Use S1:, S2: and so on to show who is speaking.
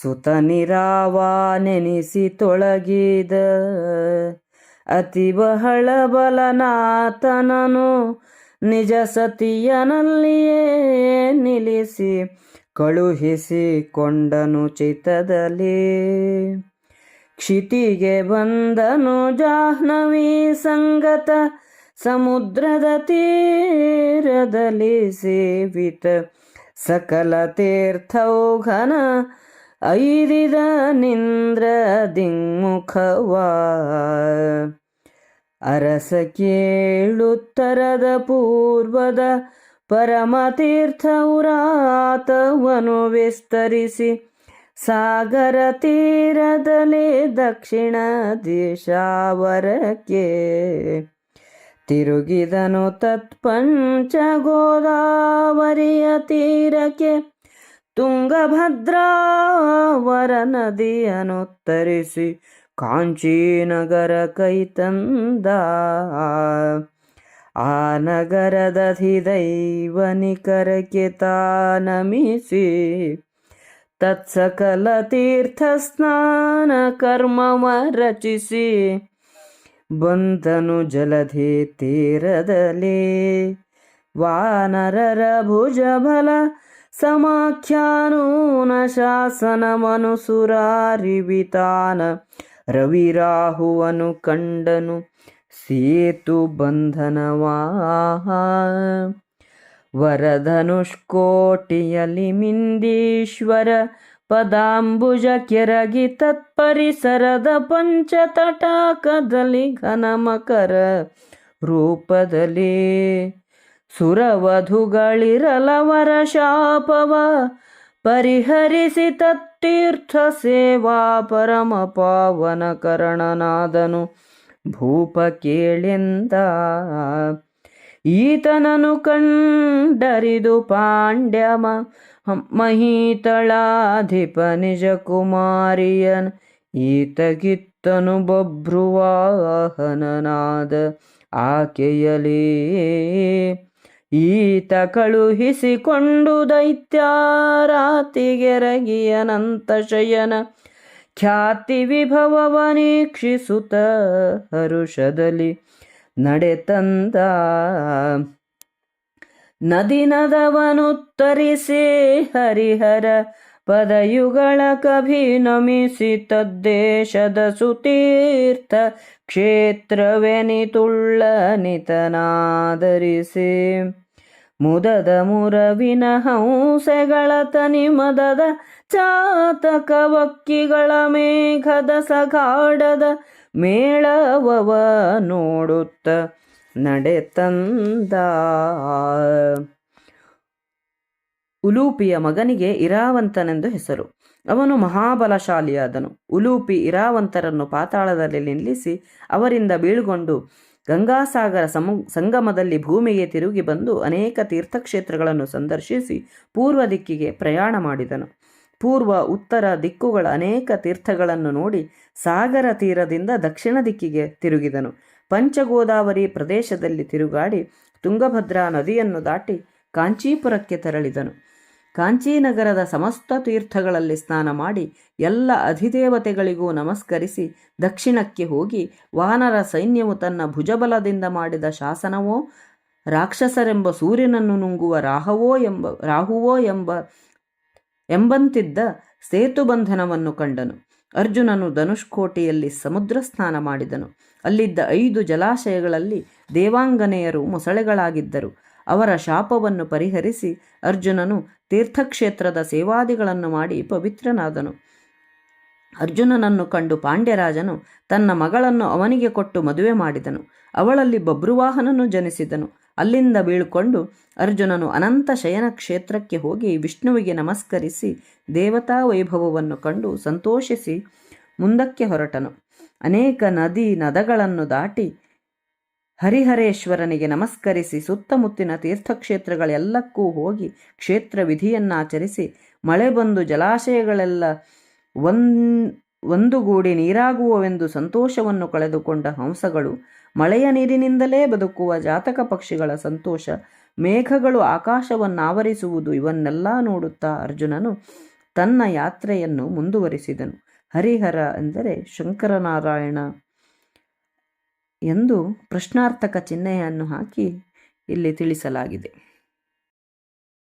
S1: ಸುತ ನಿರಾವ ನೆನೆಸಿ ತೊಳಗಿದ ಅತಿ ಬಹಳ ಬಲನಾತನನು ನಿಜ ಸತಿಯನಲ್ಲಿಯೇ ನಿಲ್ಲಿಸಿ ಕಳುಹಿಸಿಕೊಂಡನು ಚಿತ್ತದಲ್ಲಿ. ಕ್ಷಿತಿಗೆ ಬಂದನು ಜಾಹ್ನವಿ ಸಂಗತ ಸಮುದ್ರದ ತೀರದಲ್ಲಿ ಸೇವಿತ ಸಕಲ ತೀರ್ಥೌಘನ ಐದಿದ ನಿಂದ್ರ ದಿङ्ಮುಖವಾ ಅರಸ ಕೇಳುತ್ತರದ ಪೂರ್ವದ ಪರಮತೀರ್ಥವುರಾತವನು ವಿಸ್ತರಿಸಿ. ಸಾಗರ ತೀರದಲ್ಲಿ ದಕ್ಷಿಣ ದಿಶಾವರಕ್ಕೆ. ತಿರುಗಿದನು ತತ್ಪಂಚ ಗೋದಾವರಿಯ ತೀರಕ್ಕೆ. ತುಂಗಭದ್ರಾವರ ನದಿಯನ್ನು ತರಿಸಿ ಕಾಂಚೀನಗರ ಕೈತಂದ ಆ ನಗರದ ದೈವನಿಕರಕ್ಕೆ ತಾನಮಿಸಿ ತತ್ಸಕಲ ತೀರ್ಥ ಸ್ನಾನ ಕರ್ಮವ ರಚಿಸಿ ಬಂದನು ಜಲಧಿ ತೀರದಲ್ಲಿ. ವಾನರರ ಭುಜಬಲ ಸಮಾಖ್ಯಾನೂನ ಶಾಸನ ಮನುಸುರಾರಿವಿತಾನ ರವಿರಾಹುವನು ಕಂಡನು, ಸೇತು ಬಂಧನವಾ? ವರಧನುಷ್ಕೋಟಿಯಲ್ಲಿ ಮಿಂದೀಶ್ವರ ಪದಾಂಬುಜ ಕೆರಗಿ ತತ್ಪರಿಸರದ ಪಂಚತಟಾಕದಲ್ಲಿ ಘನಮಕರ ರೂಪದಲ್ಲಿ ಸುರವಧುಗಳಿರಲವರ ಶಾಪವ, ಪರಿಹರಿಸಿ ತತ್ತೀರ್ಥ ಸೇವಾ ಪರಮ ಪಾವನ ಕರಣನಾದನು. ಭೂಪ ಕೇಳೆಂದ ಈತನನು ಕಂಡರಿದು ಪಾಂಡ್ಯಮ, ಮಹೀತಳಾಧಿಪ ನಿಜ ಕುಮಾರಿಯನ್ ಈತಗಿತ್ತನು ಬಭ್ರುವಾಹನನಾದ ಆಕೆಯಲೇ ಈತ ಕಳುಹಿಸಿಕೊಂಡು ದೈತ್ಯಾರಾತಿಗೆರಗಿಯನಂತ ಶಯನ ಖ್ಯಾತಿ ವಿಭವವ ನೀಕ್ಷಿಸುತ್ತ ಹರುಷದಲ್ಲಿ ನಡೆತಂದ ನದಿನದವನುತ್ತರಿಸಿ ಹರಿಹರ ಪದಯುಗಳ ಕಭಿನಮಿಸಿ ತದ್ದೇಶದ ಸುತೀರ್ಥ ಕ್ಷೇತ್ರವೆನಿತುಳ್ಳ ನಿತನಾದರಿಸಿ. ಮುದದ ಮುರವಿನ ಹಂಸೆಗಳ ತನಿ ಮದದ ಚಾತಕ ವಕ್ಕಿಗಳ ಮೇಘದ ಸಗಾಡದ ಮೇಳವವ ನೋಡುತ್ತ ನಡೆತಂದ. ಉಲೂಪಿಯ ಮಗನಿಗೆ ಇರಾವಂತನೆಂದು ಹೆಸರು. ಅವನು ಮಹಾಬಲಶಾಲಿಯಾದನು. ಉಲೂಪಿ ಇರಾವಂತರನ್ನು ಪಾತಾಳದಲ್ಲಿ ನಿಲ್ಲಿಸಿ ಅವರಿಂದ ಬೀಳ್ಗೊಂಡು ಗಂಗಾಸಾಗರ ಸಮು, ಸಂಗಮದಲ್ಲಿ ಭೂಮಿಗೆ ತಿರುಗಿ ಬಂದು ಅನೇಕ ತೀರ್ಥಕ್ಷೇತ್ರಗಳನ್ನು ಸಂದರ್ಶಿಸಿ ಪೂರ್ವ ದಿಕ್ಕಿಗೆ ಪ್ರಯಾಣ ಮಾಡಿದನು. ಪೂರ್ವ, ಉತ್ತರ ದಿಕ್ಕುಗಳ ಅನೇಕ ತೀರ್ಥಗಳನ್ನು ನೋಡಿ ಸಾಗರ ತೀರದಿಂದ ದಕ್ಷಿಣ ದಿಕ್ಕಿಗೆ ತಿರುಗಿದನು. ಪಂಚಗೋದಾವರಿ ಪ್ರದೇಶದಲ್ಲಿ ತಿರುಗಾಡಿ ತುಂಗಭದ್ರಾ ನದಿಯನ್ನು ದಾಟಿ ಕಾಂಚೀಪುರಕ್ಕೆ ತೆರಳಿದನು. ಕಾಂಚೀನಗರದ ಸಮಸ್ತ ತೀರ್ಥಗಳಲ್ಲಿ ಸ್ನಾನ ಮಾಡಿ ಎಲ್ಲ ಅಧಿದೇವತೆಗಳಿಗೂ ನಮಸ್ಕರಿಸಿ ದಕ್ಷಿಣಕ್ಕೆ ಹೋಗಿ ವಾನರ ಸೈನ್ಯವು ತನ್ನ ಭುಜಬಲದಿಂದ ಮಾಡಿದ ಶಾಸನವೋ, ರಾಕ್ಷಸರೆಂಬ ಸೂರ್ಯನನ್ನು ನುಂಗುವ ರಾಹವೋ ಎಂಬ, ರಾಹುವೋ ಎಂಬ, ಎಂಬಂತಿದ್ದ ಸೇತುಬಂಧನವನ್ನು ಕಂಡನು. ಅರ್ಜುನನು ಧನುಷ್ಕೋಟೆಯಲ್ಲಿ ಸಮುದ್ರ ಸ್ನಾನ ಮಾಡಿದನು. ಅಲ್ಲಿದ್ದ ಐದು ಜಲಾಶಯಗಳಲ್ಲಿ ದೇವಾಂಗನೆಯರು ಮೊಸಳೆಗಳಾಗಿದ್ದರು. ಅವರ ಶಾಪವನ್ನು ಪರಿಹರಿಸಿ ಅರ್ಜುನನು ತೀರ್ಥಕ್ಷೇತ್ರದ ಸೇವಾದಿಗಳನ್ನು ಮಾಡಿ ಪವಿತ್ರನಾದನು. ಅರ್ಜುನನನ್ನು ಕಂಡು ಪಾಂಡ್ಯರಾಜನು ತನ್ನ ಮಗಳನ್ನು ಅವನಿಗೆ ಕೊಟ್ಟು ಮದುವೆ ಮಾಡಿದನು. ಅವಳಲ್ಲಿ ಬಬ್ರುವಾಹನನು ಜನಿಸಿದನು. ಅಲ್ಲಿಂದ ಬೀಳ್ಕೊಂಡು ಅರ್ಜುನನು ಅನಂತ ಶಯನ ಕ್ಷೇತ್ರಕ್ಕೆ ಹೋಗಿ ವಿಷ್ಣುವಿಗೆ ನಮಸ್ಕರಿಸಿ ದೇವತಾ ವೈಭವವನ್ನು ಕಂಡು ಸಂತೋಷಿಸಿ ಮುಂದಕ್ಕೆ ಹೊರಟನು. ಅನೇಕ ನದಿ ನದಗಳನ್ನು ದಾಟಿ ಹರಿಹರೇಶ್ವರನಿಗೆ ನಮಸ್ಕರಿಸಿ ಸುತ್ತಮುತ್ತಿನ ತೀರ್ಥಕ್ಷೇತ್ರಗಳೆಲ್ಲಕ್ಕೂ ಹೋಗಿ ಕ್ಷೇತ್ರ ವಿಧಿಯನ್ನಾಚರಿಸಿ ಮಳೆ ಬಂದು ಜಲಾಶಯಗಳೆಲ್ಲ ಒನ್ ಒಂದುಗೂಡಿ ನೀರಾಗುವವೆಂದು ಸಂತೋಷವನ್ನು ಕಳೆದುಕೊಂಡ ಹಂಸಗಳು ಮಳೆಯ ನೀರಿನಿಂದಲೇ ಬದುಕುವ ಜಾತಕ ಪಕ್ಷಿಗಳ ಸಂತೋಷ, ಮೇಘಗಳು ಆಕಾಶವನ್ನಾವರಿಸುವುದು ಇವನ್ನೆಲ್ಲ ನೋಡುತ್ತಾ ಅರ್ಜುನನು ತನ್ನ ಯಾತ್ರೆಯನ್ನು ಮುಂದುವರಿಸಿದನು. ಹರಿಹರ ಎಂದರೆ ಶಂಕರನಾರಾಯಣ. ಎಂದು ಪ್ರಶ್ನಾರ್ಥಕ ಚಿಹ್ನೆಯನ್ನು ಹಾಕಿ ಇಲ್ಲಿ ತಿಳಿಸಲಾಗಿದೆ.